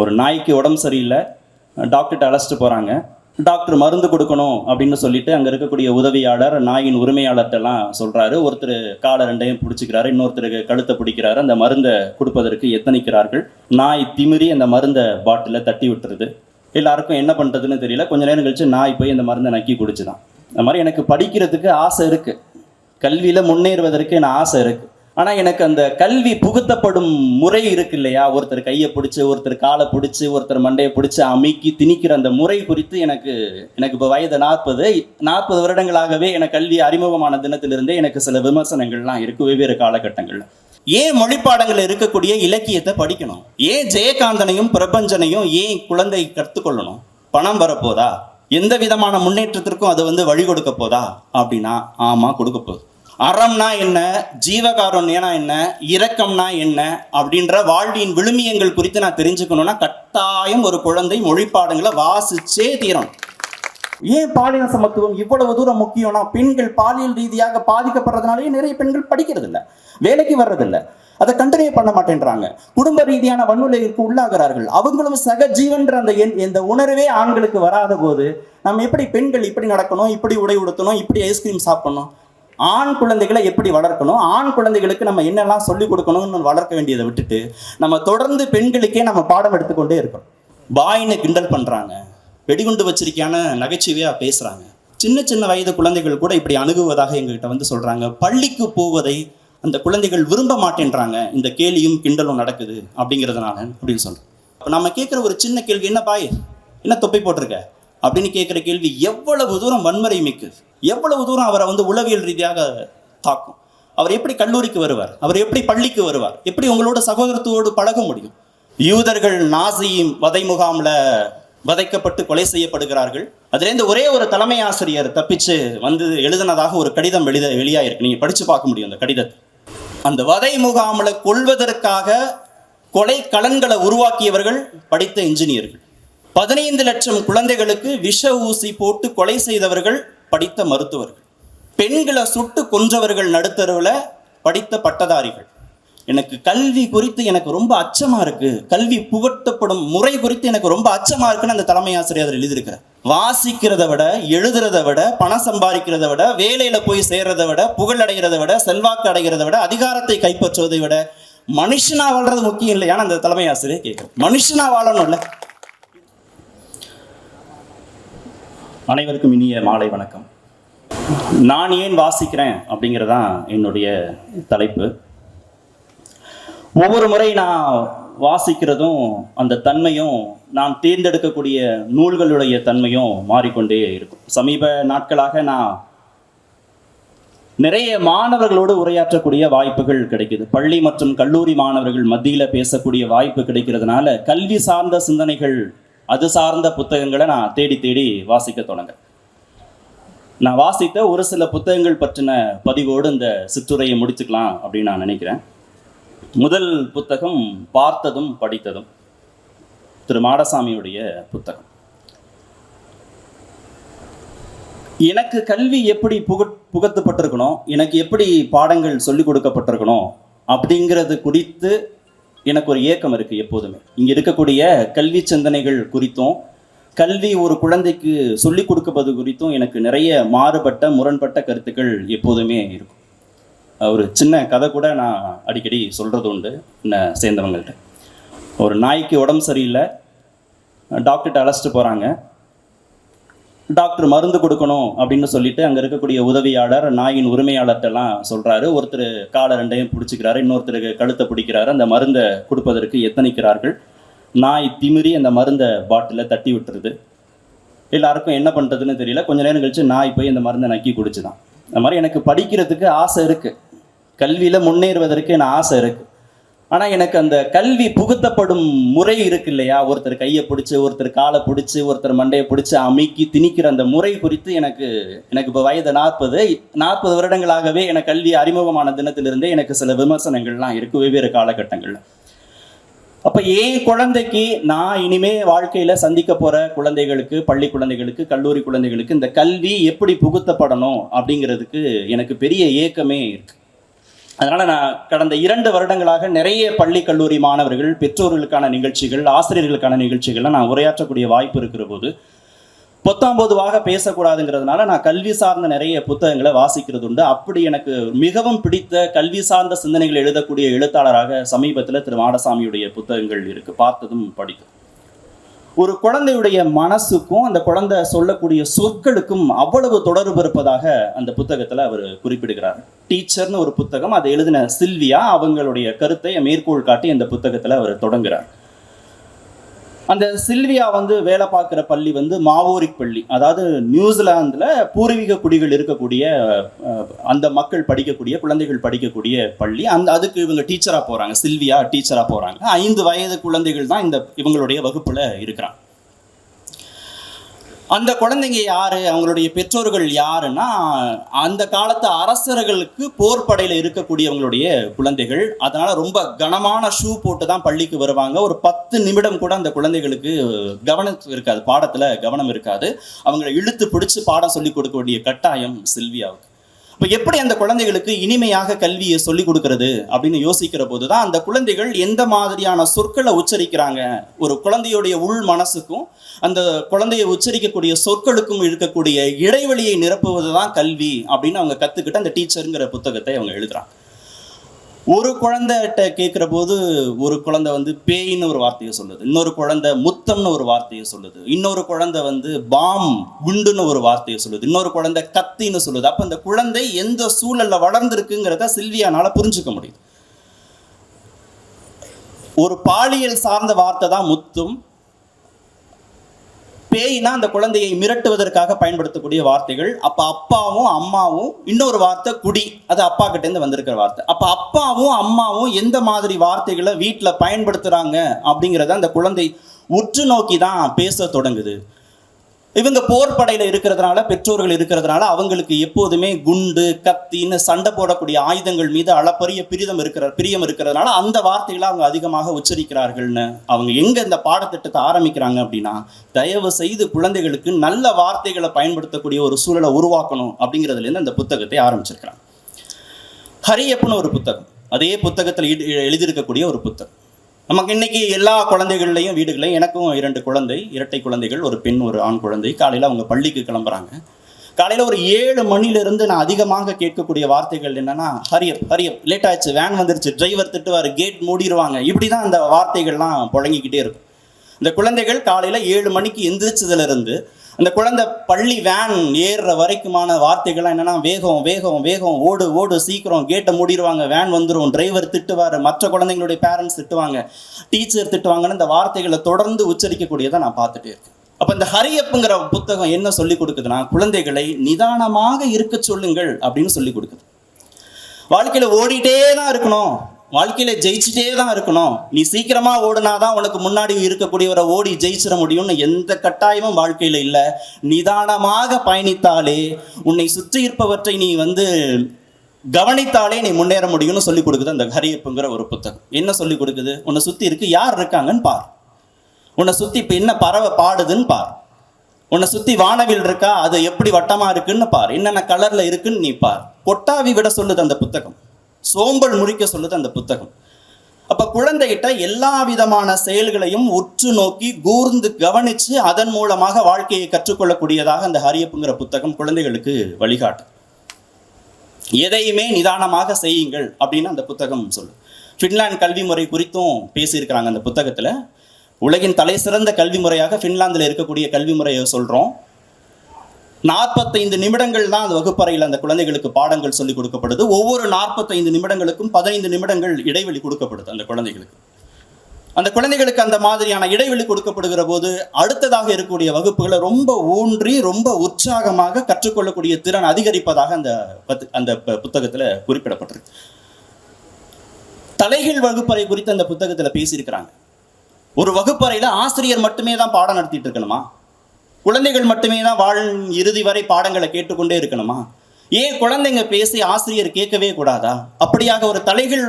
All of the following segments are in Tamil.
ஒரு நாய்க்கு உடம்பு சரியில்லை டாக்டர்கிட்ட அழைச்சிட்டு போகிறாங்க டாக்டர் மருந்து கொடுக்கணும் அப்படின்னு சொல்லிட்டு அங்கே இருக்கக்கூடிய உதவியாளர் நாயின் உரிமையாளர்கிட்டலாம் சொல்கிறாரு ஒருத்தர் காலை ரெண்டையும் பிடிச்சிக்கிறாரு இன்னொருத்தருக்கு கழுத்தை பிடிக்கிறாரு. அந்த மருந்தை கொடுப்பதற்கு எத்தனிக்கிறார்கள். நாய் திமிரி அந்த மருந்தை பாட்டிலில் தட்டி விட்டுருது. எல்லாருக்கும் என்ன பண்ணுறதுன்னு தெரியல. கொஞ்ச நேரம் கழிச்சு நாய் போய் அந்த மருந்தை நக்கி குடிச்சுதான். அந்த மாதிரி எனக்கு படிக்கிறதுக்கு ஆசை இருக்குது கல்வியில் முன்னேறுவதற்கு எனக்கு ஆசை இருக்குது ஆனால் எனக்கு அந்த கல்வி புகுத்தப்படும் முறை இருக்கு இல்லையா ஒருத்தர் கையை பிடிச்சி ஒருத்தர் காலை பிடிச்சி ஒருத்தர் மண்டையை பிடிச்சி அமைக்கி திணிக்கிற அந்த முறை குறித்து எனக்கு எனக்கு இப்போ வயது நாற்பது நாற்பது வருடங்களாகவே எனக்கு கல்வி அறிமுகமான தினத்திலிருந்தே எனக்கு சில விமர்சனங்கள்லாம் இருக்குது வெவ்வேறு காலகட்டங்களில். ஏன் மொழிப்பாடங்கள் இருக்கக்கூடிய இலக்கியத்தை படிக்கணும்? ஏன் ஜெயகாந்தனையும் பிரபஞ்சனையும் ஏன் குழந்தை கற்றுக்கொள்ளணும்? பணம் வரப்போதா? எந்த விதமான முன்னேற்றத்திற்கும் அது வந்து வழி கொடுக்க போதா? அப்படின்னா ஆமாம் கொடுக்க போகுது. அறம்னா என்ன ஜீவகாருண்யனா என்ன இரக்கம்னா என்ன அப்படின்ற வாழ்வின் விழுமியங்கள் குறித்து நான் தெரிஞ்சுக்கணும்னா கட்டாயம் ஒரு குழந்தை மொழிப்பாடங்களை வாசிச்சே தீரணும். ஏன் பாலின சமத்துவம் இவ்வளவு தூரம் முக்கியம்னா பெண்கள் பாலியல் ரீதியாக பாதிக்கப்படுறதுனாலே நிறைய பெண்கள் படிக்கிறது இல்லை வேலைக்கு வர்றதில்ல. அதை கண்டினியூ பண்ண மாட்டேன்றாங்க. குடும்ப ரீதியான வன்முறைக்கு உள்ளாகிறார்கள். அவங்களும் சக ஜீவன்ற அந்த எண்- இந்த உணர்வே ஆண்களுக்கு வராத போது நம்ம எப்படி பெண்கள் இப்படி நடக்கணும் இப்படி உடை உடுத்தணும் இப்படி ஐஸ்கிரீம் சாப்பிடணும் ஆண் குழந்தைகளை எப்படி வளர்க்கணும்? ஆண் குழந்தைகளுக்கு நம்ம என்னெல்லாம் சொல்லிக் கொடுக்கணும்னு வளர்க்க வேண்டியதை விட்டுட்டு நம்ம தொடர்ந்து பெண்களுக்கே நம்ம பாடம் எடுத்துக்கொண்டே இருக்கோம் பாயின்னு கிண்டல் பண்றாங்க. வெடிகுண்டு வச்சிருக்கையான நகைச்சுவையா பேசுறாங்க. சின்ன சின்ன வயது குழந்தைகள் கூட இப்படி அணுகுவதாக எங்ககிட்ட வந்து சொல்றாங்க. பள்ளிக்கு போவதை அந்த குழந்தைகள் விரும்ப மாட்டேன்றாங்க. இந்த கேலியும் கிண்டலும் நடக்குது அப்படிங்கிறதுனால அப்படின்னு சொல்கிறேன் இப்போ நம்ம கேட்குற ஒரு சின்ன கேள்வி என்ன பாய் என்ன தொப்பை போட்டிருக்க? அப்படின்னு கேட்குற கேள்வி எவ்வளவு தூரம் வன்முறை மிக்குது. எவ்வளவு தூரம் அவரை வந்து உளவியல் ரீதியாக தாக்கும்? அவர் எப்படி கல்லூரிக்கு வருவார்? அவர் எப்படி பள்ளிக்கு வருவார்? எப்படி உங்களோட சகோதரத்தோடு பழக முடியும்? யூதர்கள் நாசியும் வதை முகாமில் வதைக்கப்பட்டு கொலை செய்யப்படுகிறார்கள். அதுலேருந்து ஒரே ஒரு தலைமை ஆசிரியர் தப்பிச்சு வந்து எழுதினதாக ஒரு கடிதம் வெளித வெளியாயிருக்கு. நீங்கள் படித்து பார்க்க முடியும் அந்த கடிதத்தை. அந்த வதை முகாமில் கொள்வதற்காக கொலை கலன்களை உருவாக்கியவர்கள் படித்த இன்ஜினியர்கள். பதினைந்து லட்சம் குழந்தைகளுக்கு விஷ ஊசி போட்டு கொலை செய்தவர்கள் படித்த மருத்துவர்கள். பெண்களை சுட்டு கொன்றவர்கள் நடுத்தருவில் படித்த பட்டதாரிகள். எனக்கு கல்வி குறித்து எனக்கு ரொம்ப அச்சமா இருக்கு. கல்வி புகட்டப்படும் முறை குறித்து எனக்கு ரொம்ப அச்சமா இருக்குன்னு அந்த தலைமை ஆசிரியர் அதில் எழுதியிருக்கிறார். வாசிக்கிறத விட எழுதுறத விட பணம் சம்பாதிக்கிறத விட வேலையில போய் சேர்றத விட புகழ் அடைகிறத விட செல்வாக்கு அடைகிறத விட அதிகாரத்தை கைப்பற்றுவதை விட மனுஷனா வாழ்றது முக்கியம் இல்லையான்னு அந்த தலைமை ஆசிரியர் கேட்குறேன் மனுஷனா வாழணும்ல. அனைவருக்கும் இனிய மாலை வணக்கம். நான் ஏன் வாசிக்கிறேன் அப்படிங்கிறதான் என்னுடைய தலைப்பு. ஒவ்வொரு முறை நான் வாசிக்கிறதும் அந்த தன்மையும் நான் தேர்ந்தெடுக்கக்கூடிய நூல்களுடைய தன்மையும் மாறிக்கொண்டே இருக்கும். சமீப நாட்களாக நான் நிறைய மாணவர்களோடு உரையாற்றக்கூடிய வாய்ப்புகள் கிடைக்குது. பள்ளி மற்றும் கல்லூரி மாணவர்கள் மத்தியில் பேசக்கூடிய வாய்ப்பு கிடைக்கிறதுனால கல்வி சார்ந்த சிந்தனைகள் அது சார்ந்த புத்தகங்களை நான் தேடி தேடி வாசிக்க தொடங்க நான் வாசித்த ஒரு சில புத்தகங்கள் பற்றின பதிவோடு இந்த சிற்றுரையை முடிச்சுக்கலாம் அப்படின்னு நான் நினைக்கிறேன். முதல் புத்தகம் பார்த்ததும் படித்ததும் திரு மாடசாமியுடைய புத்தகம். எனக்கு கல்வி எப்படி புக புகத்தப்பட்டிருக்கணும்? எனக்கு எப்படி பாடங்கள் சொல்லிக் கொடுக்கப்பட்டிருக்கணும்? அப்படிங்கிறது குறித்து எனக்கு ஒரு ஏக்கம் இருக்குது எப்போதுமே. இங்கே இருக்கக்கூடிய கல்வி சிந்தனைகள் குறித்தும் கல்வி ஒரு குழந்தைக்கு சொல்லிக் கொடுக்கப்பது குறித்தும் எனக்கு நிறைய மாறுபட்ட முரண்பட்ட கருத்துக்கள் எப்போதுமே இருக்கும். ஒரு சின்ன கதை கூட நான் அடிக்கடி சொல்கிறது உண்டு என்ன சேர்ந்தவங்கள்ட்ட. ஒரு நாய்க்கு உடம்பு சரியில்லை. டாக்டர்கிட்ட அழைச்சிட்டு போகிறாங்க டாக்டர் மருந்து கொடுக்கணும் அப்படின்னு சொல்லிட்டு அங்கே இருக்கக்கூடிய உதவியாளர் நாயின் உரிமையாளர்கிட்டலாம் சொல்கிறாரு ஒருத்தர் காலை ரெண்டையும் பிடிச்சிக்கிறாரு இன்னொருத்தருக்கு கழுத்தை பிடிக்கிறாரு. அந்த மருந்தை கொடுப்பதற்கு எத்தனிக்கிறார்கள்? நாய் திமிரி அந்த மருந்தை பாட்டிலில் தட்டி விட்டுருது. எல்லாருக்கும் என்ன பண்ணுறதுன்னு தெரியல. கொஞ்ச நேரம் கழிச்சு நாய் போய் அந்த மருந்தை நக்கி குடிச்சுதான். அந்த மாதிரி எனக்கு படிக்கிறதுக்கு ஆசை இருக்குது கல்வியில் முன்னேறுவதற்கு எனக்கு ஆசை இருக்குது ஆனால் எனக்கு அந்த கல்வி புகுத்தப்படும் முறை இருக்கு இல்லையா ஒருத்தர் கையை பிடிச்சி ஒருத்தர் காலை பிடிச்சி ஒருத்தர் மண்டையை பிடிச்சி அமைக்கி திணிக்கிற அந்த முறை குறித்து எனக்கு எனக்கு இப்போ வயது நாற்பது. நாற்பது வருடங்களாகவே எனக்கு கல்வி அறிமுகமான தினத்திலிருந்தே எனக்கு சில விமர்சனங்கள்லாம் இருக்குது வெவ்வேறு காலகட்டங்களில். அப்போ ஏன் குழந்தைக்கு நான் இனிமே வாழ்க்கையில் சந்திக்க போகிற குழந்தைகளுக்கு பள்ளி குழந்தைகளுக்கு கல்லூரி குழந்தைகளுக்கு இந்த கல்வி எப்படி புகுத்தப்படணும் அப்படிங்கிறதுக்கு எனக்கு பெரிய ஏக்கமே இருக்குது அதனால் நான் கடந்த இரண்டு வருடங்களாக நிறைய பள்ளி கல்லூரி மாணவர்கள் பெற்றோர்களுக்கான நிகழ்ச்சிகள் ஆசிரியர்களுக்கான நிகழ்ச்சிகள்லாம் நான் உரையாற்றக்கூடிய வாய்ப்பு இருக்கிற போது பொத்தாம் பொதுவாக பேசக்கூடாதுங்கிறதுனால நான் கல்வி சார்ந்த நிறைய புத்தகங்களை வாசிக்கிறது உண்டு அப்படி எனக்கு மிகவும் பிடித்த கல்வி சார்ந்த சிந்தனைகள் எழுதக்கூடிய எழுத்தாளராக சமீபத்தில் திரு மாடசாமியுடைய புத்தகங்கள் இருக்குது பார்த்ததும் படித்ததும். ஒரு குழந்தையுடைய மனசுக்கும் அந்த குழந்தை சொல்லக்கூடிய சொற்களுக்கும் அவ்வளவு தொடர்பு இருப்பதாக அந்த புத்தகத்தில் அவர் குறிப்பிடுகிறார். டீச்சர்னு ஒரு புத்தகம் அதை எழுதின சில்வியா அவங்களுடைய கருத்தை மேற்கோள் காட்டி அந்த புத்தகத்தில் அவர் தொடங்குகிறார். அந்த சில்வியா வந்து வேலை பார்க்குற பள்ளி வந்து மாவோரிக் பள்ளி. அதாவது நியூசிலாந்தில் பூர்வீக குடிகள் இருக்கக்கூடிய அந்த மக்கள் படிக்கக்கூடிய குழந்தைகள் படிக்கக்கூடிய பள்ளி. அந்த அதுக்கு இவங்க டீச்சராக போகிறாங்க சில்வியா டீச்சராக போகிறாங்க ஐந்து வயது குழந்தைகள் தான் இந்த இவங்களுடைய வகுப்பில் இருக்கிறாங்க. அந்த குழந்தைங்க யாரு? அவங்களுடைய பெற்றோர்கள் யாருன்னா அந்த காலத்து அரசர்களுக்கு போர்ப்படையில் இருக்கக்கூடியவங்களுடைய குழந்தைகள். அதனால ரொம்ப கனமான ஷூ போட்டு தான் பள்ளிக்கு வருவாங்க. ஒரு பத்து நிமிடம் கூட அந்த குழந்தைகளுக்கு கவனம் இருக்காது பாடத்துல கவனம் இருக்காது. அவங்களை இழுத்து பிடிச்சு பாடம் சொல்லி கொடுக்க வேண்டிய கட்டாயம் சில்வியாவுக்கு. இப்போ எப்படி அந்த குழந்தைகளுக்கு இனிமையாக கல்வியை சொல்லி கொடுக்கறது அப்படின்னு யோசிக்கிற போது தான் அந்த குழந்தைகள் எந்த மாதிரியான சொற்களை உச்சரிக்கிறாங்க? ஒரு குழந்தையுடைய உள் மனசுக்கும் அந்த குழந்தையை உச்சரிக்கக்கூடிய சொற்களுக்கும் இருக்கக்கூடிய இடைவெளியை நிரப்புவது தான் கல்வி அப்படின்னு அவங்க கற்றுக்கிட்டு அந்த டீச்சருங்கிற புத்தகத்தை அவங்க எழுதுறாங்க. ஒரு குழந்தைகிட்ட கேட்குற போது ஒரு குழந்தை வந்து பேயின்னு ஒரு வார்த்தையை சொல்லுது. இன்னொரு குழந்தை முத்தம்னு ஒரு வார்த்தையை சொல்லுது. இன்னொரு குழந்தை வந்து பாம் குண்டுன்னு ஒரு வார்த்தையை சொல்லுது. இன்னொரு குழந்தை கத்தின்னு சொல்லுது. அப்போ அந்த குழந்தை எந்த சூழலில் வளர்ந்துருக்குங்கிறத சில்வியானால புரிஞ்சுக்க முடியுது. ஒரு பாலியல் சார்ந்த வார்த்தை தான் முத்தும் பேய்னா அந்த குழந்தையை மிரட்டுவதற்காக பயன்படுத்தக்கூடிய வார்த்தைகள். அப்ப அப்பாவும் அம்மாவும் இன்னொரு வார்த்தை குடி. அது அப்பா கிட்ட இருந்து வந்திருக்கிற வார்த்தை. அப்ப அப்பாவும் அம்மாவும் எந்த மாதிரி வார்த்தைகளை வீட்டுல பயன்படுத்துறாங்க அப்படிங்கிறத அந்த குழந்தை உற்று நோக்கி தான் பேச தொடங்குது. இவங்க போர் படையில் இருக்கிறதுனால பெற்றோர்கள் இருக்கிறதுனால அவங்களுக்கு எப்போதுமே குண்டு கத்தின்னு சண்டை போடக்கூடிய ஆயுதங்கள் மீது அளப்பரிய பிரிதம் இருக்கிற பிரியம் இருக்கிறதுனால அந்த வார்த்தைகளை அவங்க அதிகமாக உச்சரிக்கிறார்கள்னு. அவங்க எங்க இந்த பாடத்திட்டத்தை ஆரம்பிக்கிறாங்க அப்படின்னா தயவு செய்து குழந்தைகளுக்கு நல்ல வார்த்தைகளை பயன்படுத்தக்கூடிய ஒரு சூழலை உருவாக்கணும் அப்படிங்கிறதுலேருந்து அந்த புத்தகத்தை ஆரம்பிச்சிருக்கிறாங்க. ஹரியப்பன்னு ஒரு புத்தகம். அதே புத்தகத்தில் எழுதியிருக்கக்கூடிய ஒரு புத்தகம். நமக்கு இன்னைக்கு எல்லா குழந்தைகள்லையும் வீடுகளையும் எனக்கும் இரண்டு குழந்தை இரட்டை குழந்தைகள் ஒரு பெண் ஒரு ஆண் குழந்தை. காலையில் அவங்க பள்ளிக்கு கிளம்புறாங்க. காலையில் ஒரு ஏழு மணிலிருந்து நான் அதிகமாக கேட்கக்கூடிய வார்த்தைகள் என்னன்னா hurry up hurry up late ஆயிடுச்சு வேன் வந்துருச்சு டிரைவர் திட்டுவார் கேட் மூடிடுவாங்க இப்படி தான் அந்த வார்த்தைகள்லாம் புழங்கிக்கிட்டே இருக்கும். இந்த குழந்தைகள் காலையில் ஏழு மணிக்கு எந்திரிச்சதுலேருந்து அந்த குழந்தை பள்ளி வேன் ஏறுற வரைக்குமான வார்த்தைகள்லாம் என்னன்னா வேகம் வேகம் வேகம் ஓடு ஓடு சீக்கிரம் கேட்டை மூடிடுவாங்க வேன் வந்துடும் டிரைவர் திட்டுவார் மற்ற குழந்தைங்களுடைய பேரண்ட்ஸ் திட்டுவாங்க டீச்சர் திட்டுவாங்கன்னு இந்த வார்த்தைகளை தொடர்ந்து உச்சரிக்கக்கூடியதை நான் பார்த்துட்டே இருக்கேன். அப்போ இந்த ஹரியப்புங்கிற புத்தகம் என்ன சொல்லி கொடுக்குதுன்னா குழந்தைகளை நிதானமாக இருக்க சொல்லுங்கள் அப்படின்னு சொல்லி கொடுக்குது. வாழ்க்கையில் ஓடிட்டே தான் இருக்கணும். வாழ்க்கையில ஜெயிச்சுட்டே தான் இருக்கணும். நீ சீக்கிரமா ஓடுனாதான் உனக்கு முன்னாடி இருக்கக்கூடியவரை ஓடி ஜெயிச்சிட முடியும்னு எந்த கட்டாயமும் வாழ்க்கையில இல்லை. நிதானமாக பயணித்தாலே உன்னை சுற்றி இருப்பவற்றை நீ வந்து கவனித்தாலே நீ முன்னேற முடியும்னு சொல்லி கொடுக்குது அந்த ஹரியப்புங்கிற ஒரு புத்தகம். என்ன சொல்லி கொடுக்குது? உன்னை சுத்தி இருக்கு யார் இருக்காங்கன்னு பார். உன்னை சுத்தி இப்ப என்ன பறவை பாடுதுன்னு பார். உன்னை சுத்தி வானவில் இருக்கா? அது எப்படி வட்டமா இருக்குன்னு பார். என்னென்ன கலர்ல இருக்குன்னு நீ பார். கொட்டாவி விட சொல்லுது அந்த புத்தகம். சோம்பல் முறிக்க சொல்லுது அந்த புத்தகம். அப்போ குழந்தைகிட்ட எல்லா விதமான செயல்களையும் உற்று நோக்கி கூர்ந்து கவனித்து அதன் மூலமாக வாழ்க்கையை கற்றுக்கொள்ளக்கூடியதாக அந்த ஹரியப்புங்கிற புத்தகம் குழந்தைகளுக்கு வழிகாட்டு. எதையுமே நிதானமாக செய்யுங்கள் அப்படின்னு அந்த புத்தகம் சொல்லும் ஃபின்லாந்து கல்வி முறை குறித்தும் பேசியிருக்கிறாங்க அந்த புத்தகத்தில். உலகின் தலை சிறந்த கல்வி முறையாக ஃபின்லாந்தில் இருக்கக்கூடிய கல்வி முறையை சொல்கிறோம் நாற்பத்தைந்து நிமிடங்கள் தான் அந்த வகுப்பறையில் அந்த குழந்தைகளுக்கு பாடங்கள் சொல்லிக் கொடுக்கப்படுது. ஒவ்வொரு நாற்பத்தைந்து நிமிடங்களுக்கும் பதினைந்து நிமிடங்கள் இடைவெளி கொடுக்கப்படுது அந்த குழந்தைகளுக்கு. அந்த குழந்தைகளுக்கு அந்த மாதிரியான இடைவெளி கொடுக்கப்படுகிற போது அடுத்ததாக இருக்கக்கூடிய வகுப்புகளை ரொம்ப ஊன்றி ரொம்ப உற்சாகமாக கற்றுக்கொள்ளக்கூடிய திறன் அதிகரிப்பதாக அந்த அந்த ப- குறிப்பிடப்பட்டிருக்கு. தலைகீழ் வகுப்பறை குறித்து அந்த புத்தகத்தில் பேசியிருக்கிறாங்க. ஒரு வகுப்பறையில் ஆசிரியர் மட்டுமே தான் பாடம் நடத்திட்டு இருக்கணுமா? குழந்தைகள் மட்டுமே தான் வாழ் இறுதி வரை பாடங்களை கேட்டுக்கொண்டே இருக்கணுமா? ஏன் குழந்தைங்க பேசி ஆசிரியர் கேட்கவே கூடாதா? அப்படியாக ஒரு தலைகள்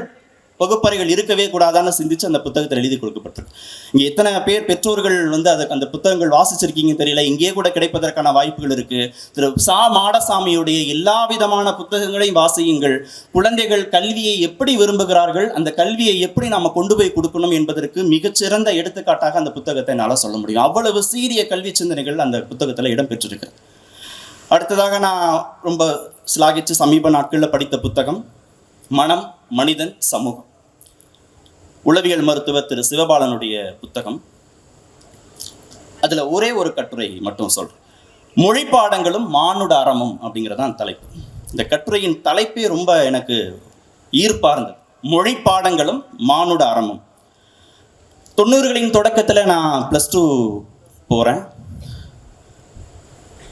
வகுப்பறைகள் இருக்கவே கூடாதான்னு சிந்திச்சு அந்த புத்தகத்தில் எழுதி கொடுக்கப்பட்டிருக்கு. இங்கே எத்தனை பேர் பெற்றோர்கள் வந்து அதுக்கு அந்த புத்தகங்கள் வாசிச்சிருக்கீங்கன்னு தெரியல. இங்கே கூட கிடைப்பதற்கான வாய்ப்புகள் இருக்கு. திரு சா மாடசாமியுடைய எல்லா விதமான புத்தகங்களையும் வாசியுங்கள். குழந்தைகள் கல்வியை எப்படி விரும்புகிறார்கள்? அந்த கல்வியை எப்படி நாம கொண்டு போய் கொடுக்கணும் என்பதற்கு மிகச்சிறந்த எடுத்துக்காட்டாக அந்த புத்தகத்தை என்னால் சொல்ல முடியும். அவ்வளவு சீரிய கல்வி சிந்தனைகள் அந்த புத்தகத்தில் இடம்பெற்றிருக்கு அடுத்ததாக நான் ரொம்ப சிலாகிச்சு சமீப நாட்களில் படித்த புத்தகம் மனம் மனிதன் சமூகம். உளவியல் மருத்துவர் திரு. சிவபாலனுடைய புத்தகம். அதில் ஒரே ஒரு கட்டுரை மட்டும் சொல்கிறேன் மொழி பாடங்களும் மானுட அறமும் அப்படிங்கிறதான் தலைப்பு. இந்த கட்டுரையின் தலைப்பே ரொம்ப எனக்கு ஈர்ப்பாக இருந்தது மொழி பாடங்களும் மானுட அறமும். தொண்ணூறுகளின் தொடக்கத்தில் நான் ப்ளஸ் டூ போகிறேன்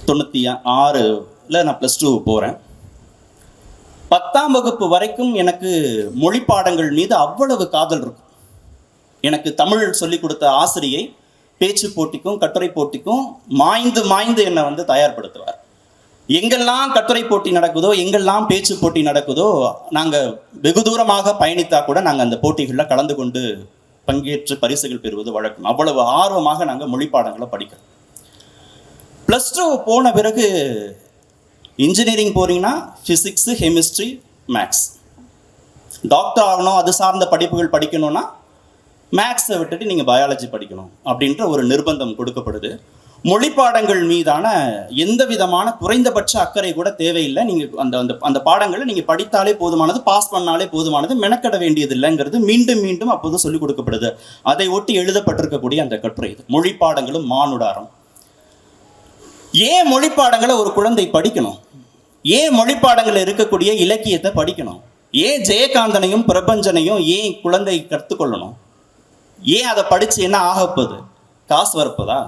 தொண்ணூற்றி ஆறில் நான் ப்ளஸ் டூ போகிறேன் பத்தாம் வகுப்பு வரைக்கும் எனக்கு மொழி பாடங்கள் மீது அவ்வளவு காதல் இருக்கும். எனக்கு தமிழ் சொல்லிக் கொடுத்த ஆசிரியை பேச்சு போட்டிக்கும் கட்டுரை போட்டிக்கும் மாய்ந்து மாய்ந்து என்னை வந்து தயார்படுத்துவார். எங்கெல்லாம் கட்டுரை போட்டி நடக்குதோ எங்கெல்லாம் பேச்சு போட்டி நடக்குதோ நாங்கள் வெகு தூரமாக பயணித்தா கூட நாங்கள் அந்த போட்டிகளில் கலந்து கொண்டு பங்கேற்று பரிசுகள் பெறுவது வழக்கம். அவ்வளவு ஆர்வமாக நாங்கள் மொழி பாடங்களை படிக்கிறோம். ப்ளஸ் டூ போன பிறகு இன்ஜினியரிங் போகிறீங்கன்னா ஃபிசிக்ஸு கெமிஸ்ட்ரி மேக்ஸ் டாக்டர் ஆகணும் அது சார்ந்த படிப்புகள் படிக்கணும்னா மேக்ஸை விட்டுட்டு நீங்கள் பயாலஜி படிக்கணும் அப்படின்ற ஒரு நிர்பந்தம் கொடுக்கப்படுது. மொழி பாடங்கள் மீதான எந்த விதமான குறைந்தபட்ச அக்கறை கூட தேவையில்லை. நீங்கள் அந்த அந்த அந்த பாடங்களை நீங்கள் படித்தாலே போதுமானது பாஸ் பண்ணாலே போதுமானது மெனக்கட வேண்டியது இல்லைங்கிறது மீண்டும் மீண்டும் அப்போது சொல்லிக் கொடுக்கப்படுது. அதை ஒட்டி எழுதப்பட்டிருக்கக்கூடிய அந்த கட்டுரை இது. மொழி பாடங்களும் மானுடாரம். ஏன் மொழி பாடங்களை ஒரு குழந்தை படிக்கணும்? ஏன் மொழிப்பாடங்களில் இருக்கக்கூடிய இலக்கியத்தை படிக்கணும்? ஏன் ஜெயகாந்தனையும் பிரபஞ்சனையும் ஏன் குழந்தை கற்றுக்கொள்ளணும்? ஏன் அதை படித்து என்ன ஆகப்போகுது காசு வரப்போதா?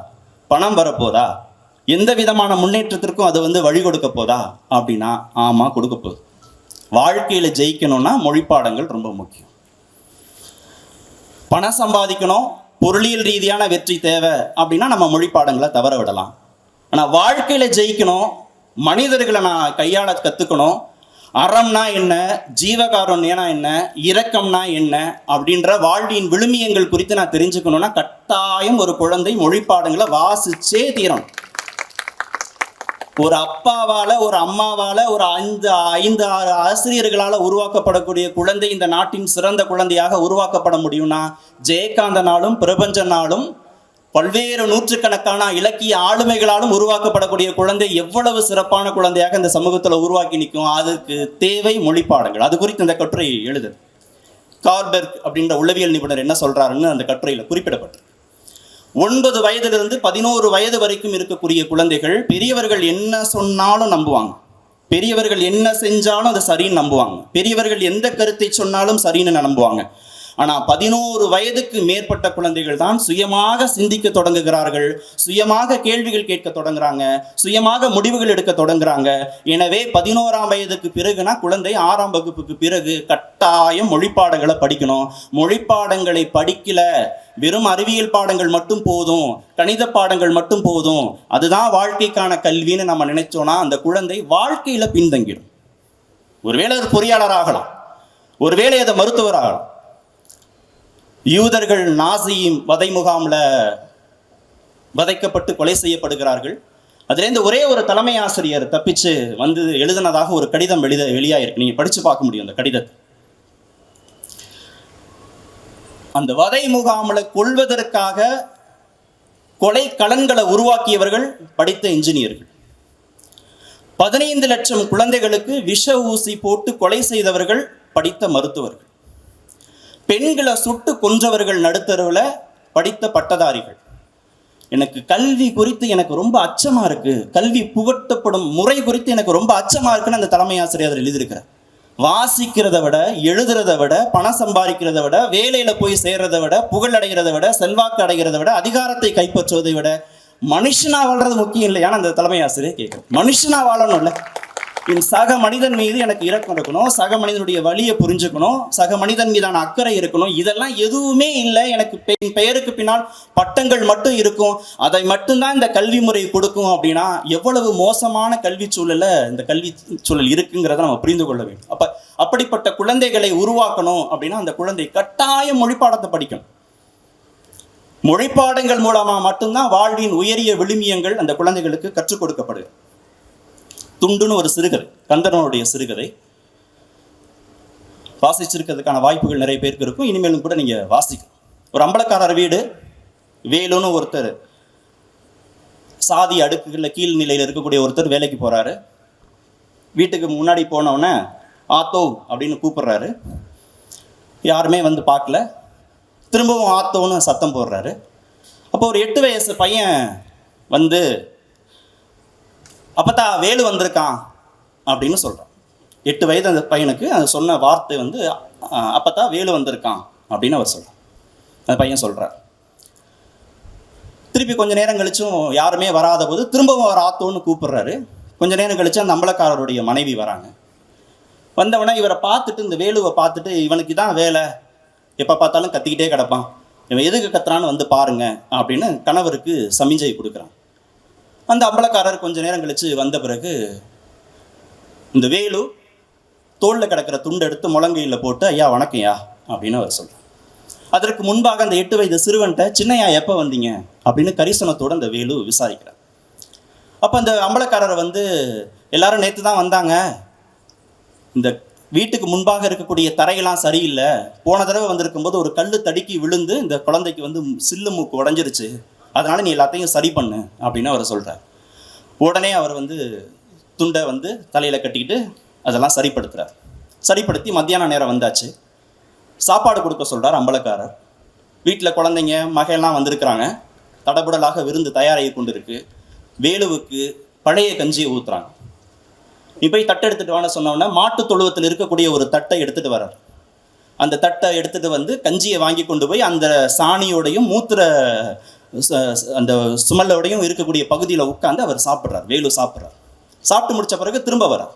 பணம் வரப்போதா? எந்த விதமான முன்னேற்றத்திற்கும் அது வந்து வழி கொடுக்க போதா? அப்படின்னா ஆமாம் கொடுக்க போகுது. வாழ்க்கையில் ஜெயிக்கணும்னா மொழி பாடங்கள் ரொம்ப முக்கியம். பணம் சம்பாதிக்கணும் பொருளியல் ரீதியான வெற்றி தேவை அப்படின்னா நம்ம மொழி பாடங்களை தவற விடலாம். ஆனால் வாழ்க்கையில் ஜெயிக்கணும் மனிதர்களை நான் கையாள கற்றுக்கணும் அறம்னா என்ன? ஜீவகாருண்யனா என்ன? இரக்கம்னா என்ன? அப்படின்ற வாழ்வின் விழுமியங்கள் குறித்து நான் தெரிஞ்சுக்கணும்னா கட்டாயம் ஒரு குழந்தை மொழி பாடங்களை வாசிச்சே தீரணும். ஒரு அப்பாவால் ஒரு அம்மாவால் ஒரு ஐந்து ஐந்து ஆறு ஆசிரியர்களால் உருவாக்கப்படக்கூடிய குழந்தை இந்த நாட்டின் சிறந்த குழந்தையாக உருவாக்கப்பட முடியும்னா ஜெயகாந்தனாலும் பிரபஞ்சனாலும் பல்வேறு நூற்றுக்கணக்கான இலக்கிய ஆளுமைகளாலும் உருவாக்கப்படக்கூடிய குழந்தை எவ்வளவு சிறப்பான குழந்தையாக இந்த சமூகத்தில் உருவாக்கி நிற்கும்? அதுக்கு தேவை மொழி பாடங்கள் அது குறித்து இந்த கட்டுரை எழுதுது கார்பெர்க் அப்படின்ற உளவியல் நிபுணர் என்ன சொல்றாருன்னு அந்த கட்டுரையில் குறிப்பிடப்பட்டிருக்கு. ஒன்பது வயதிலிருந்து பதினோரு வயது வரைக்கும் இருக்கக்கூடிய குழந்தைகள் பெரியவர்கள் என்ன சொன்னாலும் நம்புவாங்க. பெரியவர்கள் என்ன செஞ்சாலும் அதை சரின்னு நம்புவாங்க. பெரியவர்கள் எந்த கருத்தை சொன்னாலும் சரின்னு நம்புவாங்க. ஆனால் பதினோரு வயதுக்கு மேற்பட்ட குழந்தைகள் தான் சுயமாக சிந்திக்க தொடங்குகிறார்கள் சுயமாக கேள்விகள் கேட்க தொடங்குறாங்க சுயமாக முடிவுகள் எடுக்க தொடங்குறாங்க. எனவே பதினோராம் வயதுக்கு பிறகுனா குழந்தை ஆறாம் வகுப்புக்கு பிறகு கட்டாயம் மொழிப்பாடங்களை படிக்கணும். மொழிப்பாடங்களை படிக்கல. வெறும் அறிவியல் பாடங்கள் மட்டும் போதும் கணித பாடங்கள் மட்டும் போதும். அதுதான் வாழ்க்கைக்கான கல்வின்னு நம்ம நினைச்சோம்னா அந்த குழந்தை வாழ்க்கையில பின்தங்கிடும். ஒருவேளை அது பொறியாளர் ஆகலாம் ஒருவேளை அது மருத்துவர் ஆகலாம் யூதர்கள் நாசியும் வதை முகாமில் வதைக்கப்பட்டு கொலை செய்யப்படுகிறார்கள். அதுலேருந்து ஒரே ஒரு தலைமை ஆசிரியர் தப்பிச்சு வந்து எழுதினதாக ஒரு கடிதம் வெளித வெளியாயிருக்கு. நீங்கள் படித்து பார்க்க முடியும் அந்த கடிதத்தை. அந்த வதை முகாமில் கொள்வதற்காக கொலை கலன்களை உருவாக்கியவர்கள் படித்த இன்ஜினியர்கள். பதினைந்து லட்சம் குழந்தைகளுக்கு விஷ ஊசி போட்டு கொலை செய்தவர்கள் படித்த மருத்துவர்கள். பெண்களை சுட்டு கொன்றவர்கள் நடுத்தருவில் படித்த பட்டதாரிகள். எனக்கு கல்வி குறித்து எனக்கு ரொம்ப அச்சமாக இருக்குது கல்வி புகட்டப்படும் முறை குறித்து எனக்கு ரொம்ப அச்சமாக இருக்குன்னு அந்த தலைமை ஆசிரியர் அதில் எழுதியிருக்கிறார். வாசிக்கிறத விட எழுதுறத விட பணம் சம்பாதிக்கிறத விட வேலையில் போய் சேர்கிறத விட புகழ் அடைகிறத விட செல்வாக்கு அடைகிறத விட அதிகாரத்தை கைப்பற்றுவதை விட மனுஷனா வாழ்றது முக்கியம் இல்லையான்னு அந்த தலைமை ஆசிரியர் கேட்குறேன் மனுஷனா வாழணும்ல. என் சக மனிதன் மீது எனக்கு இறக்கம் இருக்கணும். சக மனிதனுடைய வழியை புரிஞ்சுக்கணும். சக மனிதன் மீதான அக்கறை இருக்கணும். இதெல்லாம் எதுவுமே இல்லை. எனக்கு என் பெயருக்கு பின்னால் பட்டங்கள் மட்டும் இருக்கும். அதை மட்டும்தான் இந்த கல்வி முறை கொடுக்கும் அப்படின்னா எவ்வளவு மோசமான கல்வி சூழலை இந்த கல்வி சூழல் இருக்குங்கிறத நம்ம புரிந்து கொள்ள வேண்டும். அப்ப அப்படிப்பட்ட குழந்தைகளை உருவாக்கணும் அப்படின்னா அந்த குழந்தை கட்டாயம் மொழிப்பாடத்தை படிக்கணும். மொழிப்பாடங்கள் மூலமா மட்டும்தான் வாழ்வின் உயரிய விழுமியங்கள் அந்த குழந்தைகளுக்கு கற்றுக் கொடுக்கப்படுது. துண்டுன்னு ஒரு சிறுகதை கந்தனனுடைய சிறுகதை. வாசிச்சிருக்கிறதுக்கான வாய்ப்புகள் நிறைய பேருக்கு இருக்கும். இனிமேலும் கூட நீங்கள் வாசிக்கணும் ஒரு அம்பலக்காரர் வீடு வேலுன்னு ஒருத்தர். சாதி அடுக்குகளில் கீழ் நிலையில் இருக்கக்கூடிய ஒருத்தர் வேலைக்கு போகிறாரு வீட்டுக்கு முன்னாடி போனவுடனே ஆத்தோ அப்படின்னு கூப்பிடுறாரு. யாருமே வந்து பார்க்கல. திரும்பவும் ஆத்தோன்னு சத்தம் போடுறாரு. அப்போ ஒரு எட்டு வயசு பையன் வந்து அப்பத்தா வேலு வந்திருக்கான் அப்படின்னு சொல்கிறான் எட்டு வயது அந்த பையனுக்கு அந்த சொன்ன வார்த்தை வந்து அஹ், அப்பத்தா வேலு வந்திருக்கான் அப்படின்னு அவர் சொல்கிறார் அந்த பையன் சொல்கிறார் திருப்பி கொஞ்ச நேரம் கழிச்சும் யாருமே வராத போது திரும்பவும் அவர் ஆத்தோன்னு கூப்பிடுறாரு. கொஞ்ச நேரம் கழிச்சு அந்த அம்பலக்காரருடைய மனைவி வராங்க. வந்தவொடனே இவரை பார்த்துட்டு இந்த வேலுவை பார்த்துட்டு இவனுக்கு தான் வேலை. எப்போ பார்த்தாலும் கத்திக்கிட்டே கிடப்பான். இவன் எதுக்கு கத்துறான்னு வந்து பாருங்க அப்படின்னு கணவருக்கு சமிஞ்சை கொடுக்குறான். அந்த அம்பலக்காரர் கொஞ்ச நேரம் கழித்து வந்த பிறகு இந்த வேலு தோளில் கிடக்கிற துண்டு எடுத்து முழங்கையில் போட்டு ஐயா வணக்கம்யா அப்படின்னு அவர் சொல்கிறார் அதற்கு முன்பாக அந்த எட்டு வயது சிறுவன்ட்ட சின்னையா எப்போ வந்தீங்க? அப்படின்னு கரிசனத்தோட அந்த வேலு விசாரிக்கிறார். அப்போ அந்த அம்பலக்காரரை வந்து எல்லாரும் நேற்று தான் வந்தாங்க. இந்த வீட்டுக்கு முன்பாக இருக்கக்கூடிய தரையெல்லாம் சரியில்லை. போன தடவை வந்திருக்கும் போது ஒரு கல் தடுக்கி விழுந்து இந்த குழந்தைக்கு வந்து சில்லு மூக்கு உடஞ்சிருச்சு. அதனால் நீ எல்லாத்தையும் சரி பண்ணு அப்படின்னு அவர் சொல்கிறார் உடனே அவர் வந்து துண்டை வந்து தலையில் கட்டிக்கிட்டு அதெல்லாம் சரிப்படுத்துறார். சரிப்படுத்தி மத்தியான நேரம் வந்தாச்சு. சாப்பாடு கொடுக்க சொல்கிறார் அம்பலக்காரர். வீட்டில் குழந்தைங்க மகையெல்லாம் வந்திருக்கிறாங்க. தடபுடலாக விருந்து தயாராகி கொண்டிருக்கு. வேலுவுக்கு பழைய கஞ்சியை ஊற்றுறாங்க நீ போய் தட்டை எடுத்துகிட்டு வான்னு சொன்னோன்னா மாட்டு தொழுவத்தில் இருக்கக்கூடிய ஒரு தட்டை எடுத்துட்டு வர்றார். அந்த தட்டை எடுத்துகிட்டு வந்து கஞ்சியை வாங்கி கொண்டு போய் அந்த சாணியோடையும் மூத்திர அந்த சுமல்லோடையும் இருக்கக்கூடிய பகுதியில் உட்காந்து அவர் சாப்பிட்றார் வேலு சாப்பிட்றார். சாப்பிட்டு முடிச்ச பிறகு திரும்ப வரார்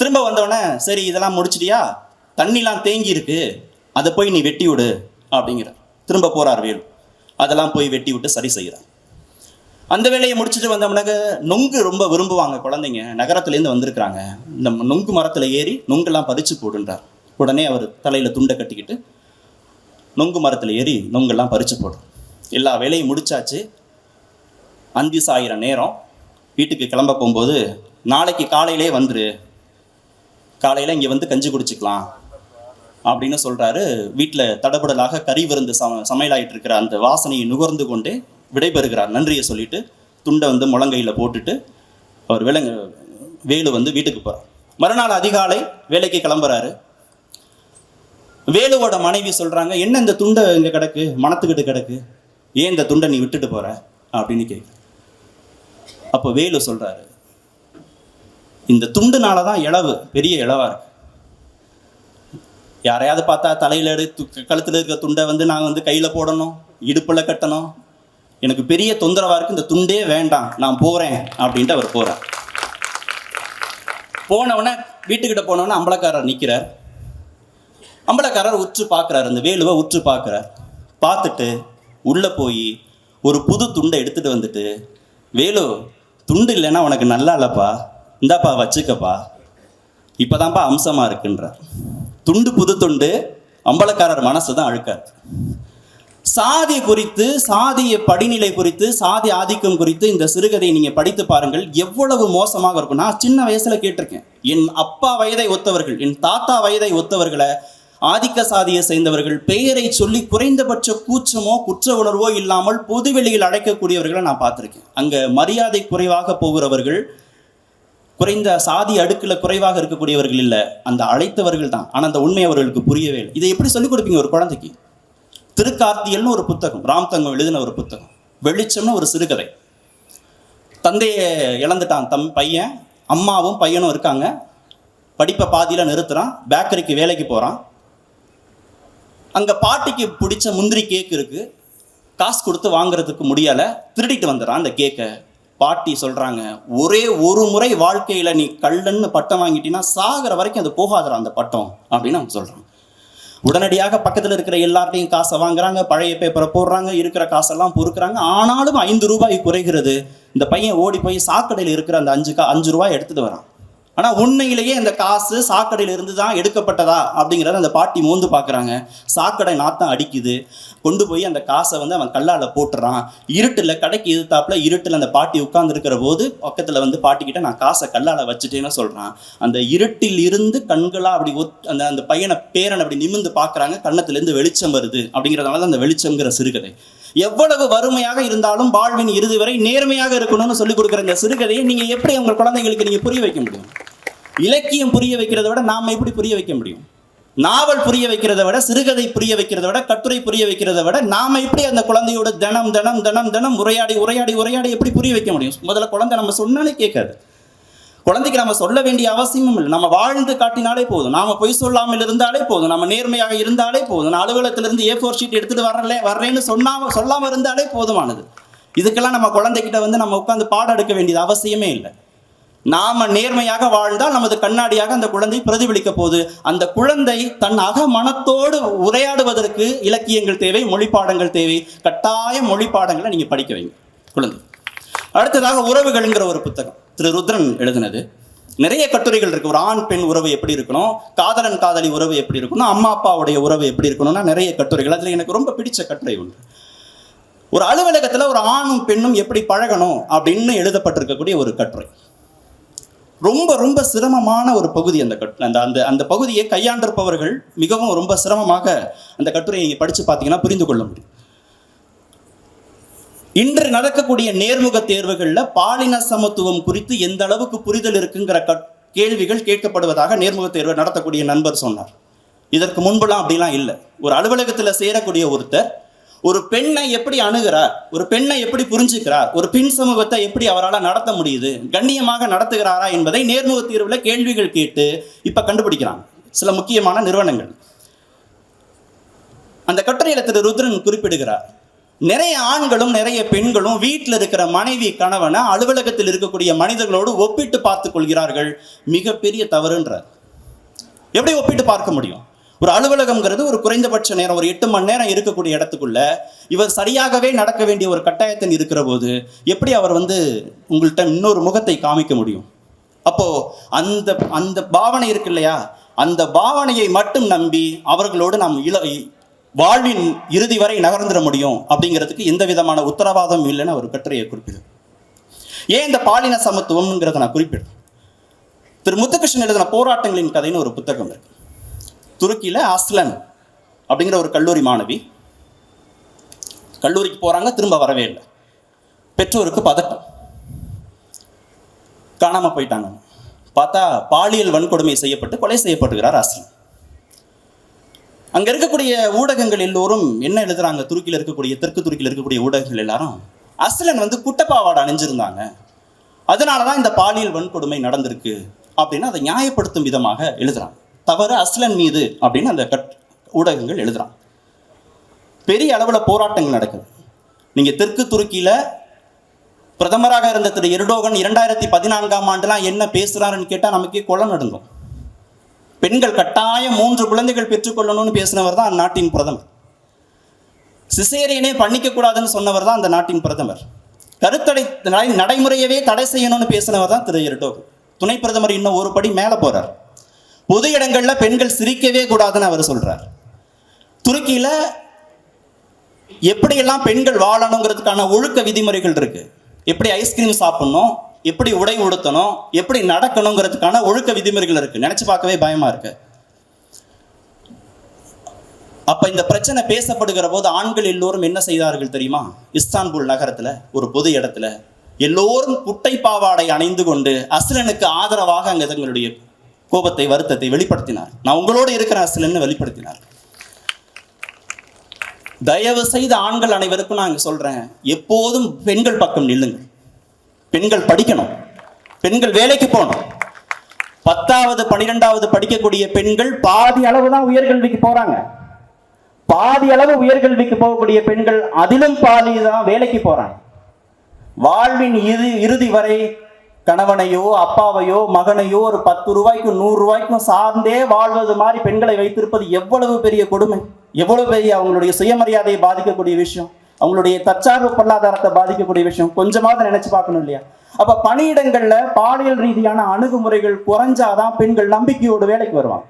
திரும்ப வந்தோடனே சரி இதெல்லாம் முடிச்சிட்டியா? தண்ணிலாம் தேங்கி இருக்கு அதை போய் நீ வெட்டி விடு அப்படிங்கிறார். திரும்ப போறார் வேலு. அதெல்லாம் போய் வெட்டி விட்டு சரி செய்கிறார். அந்த வேலையை முடிச்சுட்டு வந்தோம்னாக்க நொங்கு ரொம்ப விரும்புவாங்க குழந்தைங்க. நகரத்துலேருந்து வந்திருக்கிறாங்க. இந்த நொங்கு மரத்தில் ஏறி நொங்கெல்லாம் பறித்து போடுன்றார். உடனே அவர் தலையில் துண்டை கட்டிக்கிட்டு நொங்கு மரத்தில் ஏறி நொங்கெல்லாம் பறித்து போடுறார். எல்லா வேலையும் முடிச்சாச்சு. அந்தி சாயிற நேரம். வீட்டுக்கு கிளம்ப போகும்போது நாளைக்கு காலையிலே வந்துரு. காலையில் இங்கே வந்து கஞ்சி குடிச்சிக்கலாம். அப்படின்னு சொல்கிறாரு வீட்டில் தடபுடலாக கறி விருந்து சம சமையலாயிட்டு இருக்கிற அந்த வாசனையை நுகர்ந்து கொண்டே விடைபெறுகிறார். நன்றியை சொல்லிட்டு துண்டை வந்து முழங்கையில் போட்டுட்டு அவர் விலங்கு வேலு வந்து வீட்டுக்கு போகிறார் மறுநாள் அதிகாலை வேலைக்கு கிளம்புறாரு. வேலுவோட மனைவி சொல்கிறாங்க என்ன இந்த துண்டை இங்கே கிடக்கு? மணத்துக்கிட்டு கிடக்கு? ஏன் இந்த துண்டை நீ விட்டுட்டு போகிற அப்படின்னு கேட்கு. அப்போ வேலு சொல்கிறாரு இந்த துண்டுனால தான் இளவு பெரிய இளவாக இருக்கு. யாரையாவது பார்த்தா தலையில் எடுத்து கழுத்தில் இருக்கிற துண்டை வந்து நான் வந்து கையில் போடணும் இடுப்பில் கட்டணும். எனக்கு பெரிய தொந்தரவாக இருக்குது இந்த துண்டே வேண்டாம் நான் போகிறேன் அப்படின்ட்டு அவர் போகிறார் போனவொடனே வீட்டுக்கிட்ட போனவொடனே அம்பலக்காரர் நிற்கிறார் அம்பலக்காரர் உற்று பார்க்குறாரு அந்த வேலுவை உற்று பார்க்குறார். பார்த்துட்டு உள்ளே போய் ஒரு புது துண்டை எடுத்துகிட்டு வந்துட்டு வேலு துண்டு இல்லைன்னா உனக்கு நல்லா இல்லைப்பா. இந்தாப்பா வச்சுக்கப்பா. இப்போதான்ப்பா அம்சமாக இருக்குன்றார். துண்டு புது துண்டு அம்பலக்காரர் மனசு தான் அழுக்காது சாதி குறித்து சாதிய படிநிலை குறித்து சாதி ஆதிக்கம் குறித்து இந்த சிறுகதையை நீங்கள் படித்து பாருங்கள். எவ்வளவு மோசமாக இருக்கும் நான் சின்ன வயசில் கேட்டிருக்கேன். என் அப்பா வயதை ஒத்தவர்கள் என் தாத்தா வயதை ஒத்தவர்களை ஆதிக்க சாதியை சேர்ந்தவர்கள் பெயரை சொல்லி குறைந்தபட்ச கூச்சமோ குற்ற உணர்வோ இல்லாமல் பொதுவெளியில் அழைக்கக்கூடியவர்களை நான் பார்த்துருக்கேன். அங்கே மரியாதை குறைவாக போகிறவர்கள் குறைந்த சாதி அடுக்கில் குறைவாக இருக்கக்கூடியவர்கள் இல்லை. அந்த அழைத்தவர்கள் தான். ஆனால் அந்த உண்மை அவர்களுக்கு புரியவே இல்லை. இதை எப்படி சொல்லிக் கொடுப்பீங்க ஒரு குழந்தைக்கு? திருக்கார்த்தியல்னு ஒரு புத்தகம் ராம் தங்கம் எழுதின ஒரு புத்தகம். வெளிச்சம்னு ஒரு சிறுகதை. தந்தையை இழந்துட்டான் தம் பையன். அம்மாவும் பையனும் இருக்காங்க. படிப்பை பாதியில் நிறுத்துகிறான் பேக்கரிக்கு வேலைக்கு போகிறான் அங்கே பாட்டிக்கு பிடிச்ச முந்திரி கேக் இருக்குது காசு கொடுத்து வாங்குறதுக்கு முடியலை. திருடிட்டு வந்துடுறான் அந்த கேக்கை பாட்டி சொல்கிறாங்க ஒரே ஒரு முறை வாழ்க்கையில் நீ கள்ளன்னு பட்டம் வாங்கிட்டீங்கன்னா சாகிற வரைக்கும் அது போகாதுடா அந்த பட்டம் அப்படின்னு அவங்க சொல்கிறாங்க உடனடியாக பக்கத்தில் இருக்கிற எல்லார்ட்டையும் காசை வாங்குறாங்க பழைய பேப்பரை போடுறாங்க இருக்கிற காசெல்லாம் பொறுக்கிறாங்க. ஆனாலும் ஐந்து ரூபாய் குறைகிறது. இந்த பையன் ஓடி போய் சாக்கடையில் இருக்கிற அந்த அஞ்சு கா அஞ்சு ரூபாய் எடுத்துகிட்டு வரான். ஆனா உண்மையிலேயே அந்த காசு சாக்கடையில இருந்து தான் எடுக்கப்பட்டதா அப்படிங்கிறத அந்த பாட்டி மோந்து பார்க்குறாங்க சாக்கடை நாத்தம் அடிக்குது. கொண்டு போய் அந்த காசை வந்து அவன் கல்லால போட்டுறான். இருட்டுல கடைக்கு எதிர்த்தாப்புல இருட்டுல அந்த பாட்டி உட்கார்ந்து இருக்கிற போது பக்கத்துல வந்து பாட்டிக்கிட்ட நான் காசை கல்லால வச்சுட்டேன்னு சொல்றான். அந்த இருட்டில் இருந்து கண்களா அப்படி ஒத்- அந்த அந்த பையனை பேரன் அப்படி நிமிர்ந்து பார்க்குறாங்க கண்ணத்துல இருந்து வெளிச்சம் வருது அப்படிங்கிறதுனால தான் அந்த வெளிச்சம்ங்கிற சிறுகதை. எவ்வளவு வறுமையாக இருந்தாலும் வாழ்வின் இறுதி வரை நேர்மையாக இருக்கணும்னு சொல்லிக் கொடுக்குற இந்த சிறுகதையை நீங்க எப்படி உங்கள் குழந்தைங்களுக்கு நீங்க புரிய வைக்க முடியும்? இலக்கியம் புரிய வைக்கிறத விட நாம் எப்படி புரிய வைக்க முடியும்? நாவல் புரிய வைக்கிறத விட சிறுகதை புரிய வைக்கிறத விட கட்டுரை புரிய வைக்கிறத விட நாம் எப்படி அந்த குழந்தையோட தினம் தினம் தினம் தினம் உரையாடி உரையாடி உரையாடி எப்படி புரிய வைக்க முடியும்? முதல்ல குழந்தை நம்ம சொன்னாலே கேட்காது. குழந்தைக்கு நம்ம சொல்ல வேண்டிய அவசியமும் இல்லை. நம்ம வாழ்ந்து காட்டினாலே போதும். நாம பொய் சொல்லாமல் இருந்தாலே போதும். நம்ம நேர்மையாக இருந்தாலே போதும். நான் அலுவலகத்திலிருந்து ஏ ஃபோர் ஷீட் எடுத்துட்டு வரல வர்றேன்னு சொன்னாம சொல்லாம இருந்தாலே போதுமானது. இதுக்கெல்லாம் நம்ம குழந்தைகிட்ட வந்து நம்ம உட்காந்து பாடம் எடுக்க வேண்டியது அவசியமே இல்லை. நாம நேர்மையாக வாழ்ந்தால் நமது கண்ணாடியாக அந்த குழந்தை பிரதிபலிக்க போகுது. அந்த குழந்தை தன் அக மனத்தோடு உரையாடுவதற்கு இலக்கியங்கள் தேவை மொழி பாடங்கள் தேவை. கட்டாய மொழி பாடங்களை நீங்க படிக்க வைங்க. குழந்தை. அடுத்ததாக உறவுகள்ங்கிற ஒரு புத்தகம். திரு ருத்ரன் எழுதினது. நிறைய கட்டுரைகள் இருக்கு. ஒரு ஆண் பெண் உறவு எப்படி இருக்கணும்? காதலன் காதலி உறவு எப்படி இருக்கணும்? அம்மா அப்பாவுடைய உறவு எப்படி இருக்கணும்னா நிறைய கட்டுரைகள். அதில் எனக்கு ரொம்ப பிடிச்ச கட்டுரை ஒன்று. ஒரு அலுவலகத்தில் ஒரு ஆணும் பெண்ணும் எப்படி பழகணும் அப்படின்னு எழுதப்பட்டிருக்கக்கூடிய ஒரு கட்டுரை. ரொம்ப ரொம்ப சிரமமான ஒரு பகுதி அந்த கட் அந்த அந்த அந்த பகுதியை கையாண்டிருப்பவர்கள் மிகவும் ரொம்ப சிரமமாக அந்த கட்டுரையை நீங்கள் படித்து பார்த்தீங்கன்னா புரிந்து கொள்ள முடியும். இன்று நடக்கக்கூடிய நேர்முக தேர்வுகளில் பாலின சமத்துவம் குறித்து எந்த அளவுக்கு புரிதல் இருக்குங்கிற கட் கேள்விகள் கேட்கப்படுவதாக நேர்முக தேர்வை நடத்தக்கூடிய நண்பர் சொன்னார். இதற்கு முன்பெல்லாம் அப்படிலாம் இல்லை. ஒரு அலுவலகத்தில் சேரக்கூடிய ஒருத்தர் ஒரு பெண்ணை எப்படி அணுகிறார் ஒரு பெண்ணை எப்படி புரிஞ்சுக்கிறார் ஒரு பெண் சமூகத்தை எப்படி அவரால் நடத்த முடியுது கண்ணியமாக நடத்துகிறாரா என்பதை நேர்முக தேர்வில் கேள்விகள் கேட்டு இப்போ கண்டுபிடிக்கிறாங்க. சில முக்கியமான நிறுவனங்கள். அந்த கட்டுரையில் திரு ருத்ரன் குறிப்பிடுகிறார். நிறைய ஆண்களும் நிறைய பெண்களும் வீட்டில் இருக்கிற மனைவி கணவனை அலுவலகத்தில் இருக்கக்கூடிய மனிதர்களோடு ஒப்பிட்டு பார்த்துக் கொள்கிறார்கள். மிகப்பெரிய தவறுன்றார். எப்படி ஒப்பிட்டு பார்க்க முடியும்? ஒரு அலுவலகம்ங்கிறது ஒரு குறைந்தபட்ச நேரம் ஒரு எட்டு மணி நேரம் இருக்கக்கூடிய இடத்துக்குள்ள இவர் சரியாகவே நடக்க வேண்டிய ஒரு கட்டாயத்தில் இருக்கிற போது எப்படி அவர் வந்து உங்கள்கிட்ட இன்னொரு முகத்தை காமிக்க முடியும்? அப்போ அந்த அந்த பாவனை இருக்கு இல்லையா? அந்த பாவனையை மட்டும் நம்பி அவர்களோடு நாம் இள வாழ்வின் இறுதி வரை நகர்ந்துட முடியும் அப்படிங்கிறதுக்கு எந்த விதமான உத்தரவாதம் இல்லைன்னு அவர் கட்டுரையை குறிப்பிடு ஏன் இந்த பாலின சமத்துவம்ங்கிறத நான் குறிப்பிடுறேன்? திரு முத்துகிருஷ்ணன் எழுதின போராட்டங்களின் கதைன்னு ஒரு புத்தகம் இருக்கு. துருக்கியில் ஆஸ்லன் அப்படிங்கிற ஒரு கல்லூரி மாணவி கல்லூரிக்கு போகிறாங்க திரும்ப வரவே இல்லை. பெற்றோருக்கு பதட்டம். காணாமல் போயிட்டாங்க. பார்த்தா பாலியல் வன்கொடுமை செய்யப்பட்டு கொலை செய்யப்பட்டுகிறார் அஸ்லன். அங்கே இருக்கக்கூடிய ஊடகங்கள் எல்லோரும் என்ன எழுதுறாங்க? துருக்கியில் இருக்கக்கூடிய தெற்கு துருக்கியில் இருக்கக்கூடிய ஊடகங்கள் எல்லாரும் அஸ்லன் வந்து குட்டப்பாவாடை அணிஞ்சிருந்தாங்க. அதனால தான் இந்த பாலியல் வன்கொடுமை நடந்திருக்கு அப்படின்னு அதை நியாயப்படுத்தும் விதமாக எழுதுறாங்க தவறு அஸ்லன் மீது அப்படின்னு அந்த கட் ஊடகங்கள் எழுதுறாங்க பெரிய அளவில் போராட்டங்கள் நடக்குது. நீங்கள் தெற்கு துருக்கியில் பிரதமராக இருந்த திரு எர்டோகன் இரண்டாயிரத்தி பதினான்காம் ஆண்டுலாம் என்ன பேசுகிறாருன்னு கேட்டால் நமக்கே கொலை நடுங்கும் பெண்கள் கட்டாயம் மூன்று குழந்தைகள் பெற்றுக்கொள்ளணும்னு பேசினவர் தான் அந்நாட்டின் பிரதமர். சிசேரியனே பண்ணிக்க கூடாதுன்னு சொன்னவர் தான் அந்த நாட்டின் பிரதமர். கருத்தடை நடைமுறையவே தடை செய்யணும்னு பேசினவர் தான் திரு எர்டோகன். துணை பிரதமர் இன்னும் ஒரு படி மேலே போறார். பொது இடங்களில் பெண்கள் சிரிக்கவே கூடாதுன்னு அவர் சொல்றார். துருக்கியில எப்படியெல்லாம் பெண்கள் வாழணுங்கிறதுக்கான ஒழுக்க விதிமுறைகள் இருக்கு. எப்படி ஐஸ்கிரீம் சாப்பிடணும் எப்படி உடை உடுத்தணும் எப்படி நடக்கணுங்கிறதுக்கான ஒழுக்க விதிமுறைகள் இருக்கு. நினைச்சு பார்க்கவே பயமா இருக்கு. அப்ப இந்த பிரச்சனை பேசப்படுகிற போது ஆண்கள் எல்லோரும் என்ன செய்தார்கள் தெரியுமா? இஸ்தான்புல் நகரத்துல ஒரு பொது இடத்துல எல்லோரும் குட்டை பாவாடை அணிந்து கொண்டு அஸ்லனுக்கு ஆதரவாக அங்க தங்களுடைய கோபத்தை வருத்தத்தை வெளிப்படுத்தினார். நான் உங்களோடு இருக்கிற அஸ்லன்னு வெளிப்படுத்தினார். தயவு செய்த ஆண்கள் அனைவருக்கும் நான் சொல்றேன். எப்போதும் பெண்கள் பக்கம் நில்லுங்கள். பெண்கள் படிக்கணும். பெண்கள் வேலைக்கு போகணும். பத்தாவது பன்னிரெண்டாவது படிக்கக்கூடிய பெண்கள் பாதி அளவு தான் உயர்கல்விக்கு போறாங்க. பாதி அளவு உயர்கல்விக்கு போகக்கூடிய பெண்கள் அதிலும் பாதி தான் வேலைக்கு போறாங்க. வாழ்வின் இறுதி இறுதி வரை கணவனையோ அப்பாவையோ மகனையோ ஒரு பத்து ரூபாய்க்கும் நூறு ரூபாய்க்கும் சார்ந்தே வாழ்வது மாதிரி பெண்களை வைத்திருப்பது எவ்வளவு பெரிய கொடுமை? எவ்வளவு பெரிய அவங்களுடைய சுயமரியாதையை பாதிக்கக்கூடிய விஷயம்? அவங்களுடைய தற்சார்பு பொருளாதாரத்தை பாதிக்கக்கூடிய விஷயம் கொஞ்சமாவது நினைச்சு பார்க்கணும் இல்லையா? அப்ப பணியிடங்கள்ல பாலியல் ரீதியான அணுகுமுறைகள் குறைஞ்சாதான் பெண்கள் நம்பிக்கையோடு வேலைக்கு வருவாங்க.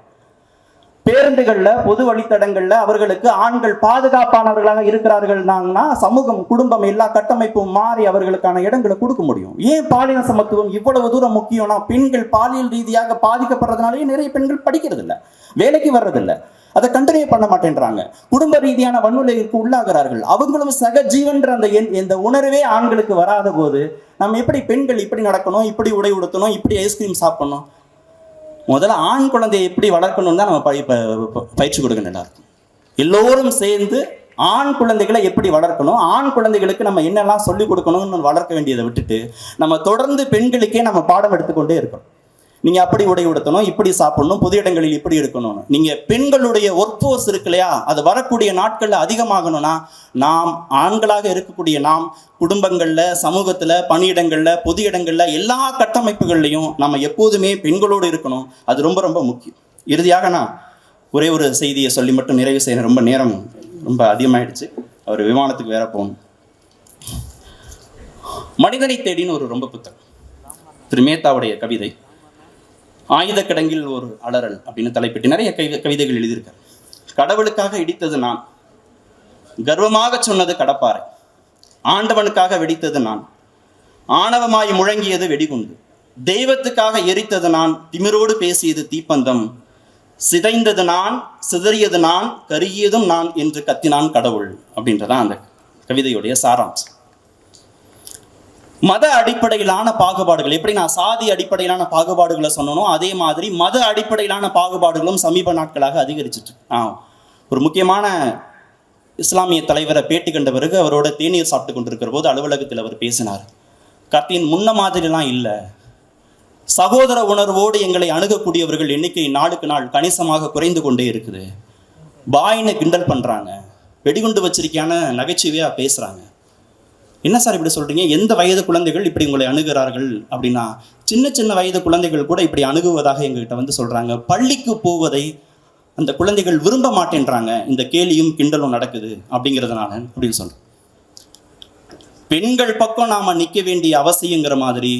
பேருந்துகள்ல பொது வழித்தடங்கள்ல அவர்களுக்கு ஆண்கள் பாதுகாப்பானவர்களாக இருக்கிறார்கள்னாங்கன்னா சமூகம் குடும்பம் எல்லா கட்டமைப்பும் மாறி அவர்களுக்கான இடங்களை கொடுக்க முடியும். ஏன் பாலின சமத்துவம் இவ்வளவு தூரம் முக்கியம்னா பெண்கள் பாலியல் ரீதியாக பாதிக்கப்படுறதுனாலேயே நிறைய பெண்கள் படிக்கிறது இல்லை வேலைக்கு வர்றதில்லை. அதை கண்டினியூ பண்ண மாட்டேன்றாங்க. குடும்ப ரீதியான வன்முறைக்கு உள்ளாகிறார்கள். அவங்களும் சக ஜீவன்ற அந்த எண்- இந்த உணர்வே ஆண்களுக்கு வராத போது நம்ம எப்படி பெண்கள் இப்படி நடக்கணும் இப்படி உடை உடுத்தணும் இப்படி ஐஸ்கிரீம் சாப்பிடணும்? முதல்ல ஆண் குழந்தையை எப்படி வளர்க்கணும் தான் நம்ம ப- ப- ப- பயிற்சி கொடுக்கணும் எல்லாருக்கும். எல்லோரும் சேர்ந்து ஆண் குழந்தைகளை எப்படி வளர்க்கணும் ஆண் குழந்தைகளுக்கு நம்ம என்னெல்லாம் சொல்லிக் கொடுக்கணும்னு வளர்க்க வேண்டியதை விட்டுட்டு நம்ம தொடர்ந்து பெண்களுக்கே நம்ம பாடம் எடுத்துக்கொண்டே இருக்கணும். நீங்க அப்படி உடை உடுத்தணும் இப்படி சாப்பிடணும் பொது இடங்களில் இப்படி இருக்கணும்னு நீங்க பெண்களுடைய ஒர்க் ஃபோர்ஸ் இருக்கு இல்லையா? அது வரக்கூடிய நாட்கள்ல அதிகமாகணும்னா நாம் ஆண்களாக இருக்கக்கூடிய நாம் குடும்பங்கள்ல சமூகத்துல பணியிடங்கள்ல பொது இடங்கள்ல எல்லா கட்டமைப்புகள்லையும் நம்ம எப்போதுமே பெண்களோடு இருக்கணும். அது ரொம்ப ரொம்ப முக்கியம். இறுதியாக நான் ஒரே ஒரு செய்தியை சொல்லி மட்டும் நிறைவு செய்யணும் ரொம்ப நேரம் ரொம்ப அதிகமாயிடுச்சு. அவர் விமானத்துக்கு வேற போகணும். மனிதனை தேடின்னு ஒரு ரொம்ப புத்தகம். திரு. மேத்தாவுடைய கவிதை. ஆயுத கிடங்கில் ஒரு அலறல் அப்படின்னு தலைப்பிட்டு நிறைய கவிதை கவிதைகள் எழுதியிருக்கார். கடவுளுக்காக இடித்தது நான். கர்வமாக சொன்னது கடப்பாறை. ஆண்டவனுக்காக வெடித்தது நான். ஆணவமாய் முழங்கியது வெடிகுண்டு. தெய்வத்துக்காக எரித்தது நான். திமிரோடு பேசியது தீப்பந்தம். சிதைந்தது நான் சிதறியது நான் கருகியதும் நான் என்று கத்தினான் கடவுள் அப்படின்றதான் அந்த கவிதையுடைய சாராம்சம். மத அடிப்படையிலான பாகுபாடுகள். எப்படி நான் சாதி அடிப்படையிலான பாகுபாடுகளை சொன்னனோ அதே மாதிரி மத அடிப்படையிலான பாகுபாடுகளும் சமீப நாட்களாக அதிகரிச்சிட்டு ஆ ஒரு முக்கியமான இஸ்லாமிய தலைவரை பேட்டி கண்ட பிறகு அவரோட தேநீர் சாப்பிட்டு கொண்டிருக்கிற போது அலுவலகத்தில் அவர் பேசினார். கத்தியின் முன்ன மாதிரிலாம் இல்லை. சகோதர உணர்வோடு எங்களை அணுகக்கூடியவர்கள் எண்ணிக்கை நாளுக்கு நாள் கணிசமாக குறைந்து கொண்டே இருக்குது. பாயின்னு கிண்டல் பண்ணுறாங்க வெடிகுண்டு வச்சிருக்கையான நகைச்சுவையாக பேசுகிறாங்க என்ன சார் இப்படி சொல்றீங்க? எந்த வயது குழந்தைகள் இப்படி உங்களை அணுகிறார்கள் அப்படின்னா சின்ன சின்ன வயது குழந்தைகள் கூட இப்படி அணுகுவதாக எங்ககிட்ட வந்து சொல்றாங்க. பள்ளிக்கு போவதை அந்த குழந்தைகள் விரும்ப மாட்டேன்றாங்க. இந்த கேலியும் கிண்டலும் நடக்குது அப்படிங்கிறதுனால அப்படின்னு சொல்றேன். பெண்கள் பக்கம் நாம நிக்க வேண்டிய அவசியங்கிற மாதிரி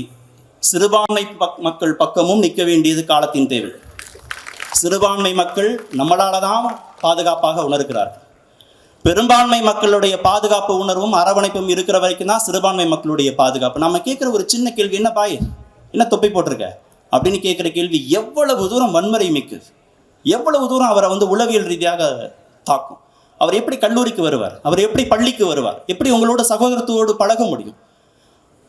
சிறுபான்மை பக் மக்கள் பக்கமும் நிக்க வேண்டியது காலத்தின் தேவை. சிறுபான்மை மக்கள் நம்மளால தான் பாதுகாப்பாக உணர்கிறார்கள். பெரும்பான்மை மக்களுடைய பாதுகாப்பு உணர்வும் அரவணைப்பும் இருக்கிற வரைக்கும் தான் சிறுபான்மை மக்களுடைய பாதுகாப்பு. நம்ம கேட்குற ஒரு சின்ன கேள்வி என்ன பாய்? என்ன தொப்பி போட்டிருக்க? அப்படின்னு கேட்குற கேள்வி எவ்வளவு தூரம் வன்முறை மிக்குது. எவ்வளவு தூரம் அவரை வந்து உளவியல் ரீதியாக தாக்கும். அவர் எப்படி கல்லூரிக்கு வருவார்? அவர் எப்படி பள்ளிக்கு வருவார்? எப்படி உங்களோட சகோதரத்தோடு பழக முடியும்?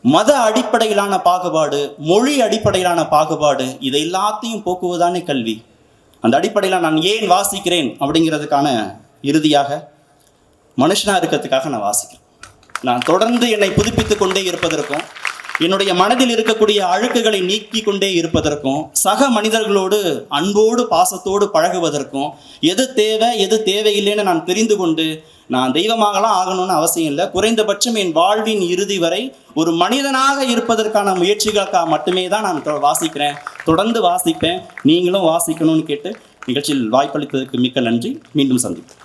மத அடிப்படையிலான பாகுபாடு மொழி அடிப்படையிலான பாகுபாடு இதை எல்லாத்தையும் போக்குவதானே கல்வி. அந்த அடிப்படையில் நான் ஏன் வாசிக்கிறேன் அப்படிங்கிறதுக்கான இறுதியாக மனுஷனாக இருக்கிறதுக்காக நான் வாசிக்கிறேன். நான் தொடர்ந்து என்னை புதுப்பித்து கொண்டே இருப்பதற்கும் என்னுடைய மனதில் இருக்கக்கூடிய அழுக்குகளை நீக்கி கொண்டே இருப்பதற்கும் சக மனிதர்களோடு அன்போடு பாசத்தோடு பழகுவதற்கும் எது தேவை எது தேவையில்லைன்னு நான் தெரிந்து கொண்டு நான் தெய்வமாகலாம் ஆகணும்னு அவசியம் இல்லை. குறைந்தபட்சம் என் வாழ்வின் இறுதி வரை ஒரு மனிதனாக இருப்பதற்கான முயற்சிகளுக்காக மட்டுமே தான் நான் தொ- வாசிக்கிறேன். தொடர்ந்து வாசிப்பேன். நீங்களும் வாசிக்கணும்னு கேட்டு நிகழ்ச்சியில் வாய்ப்பளித்ததற்கு மிக்க நன்றி. மீண்டும் சந்திப்போம்.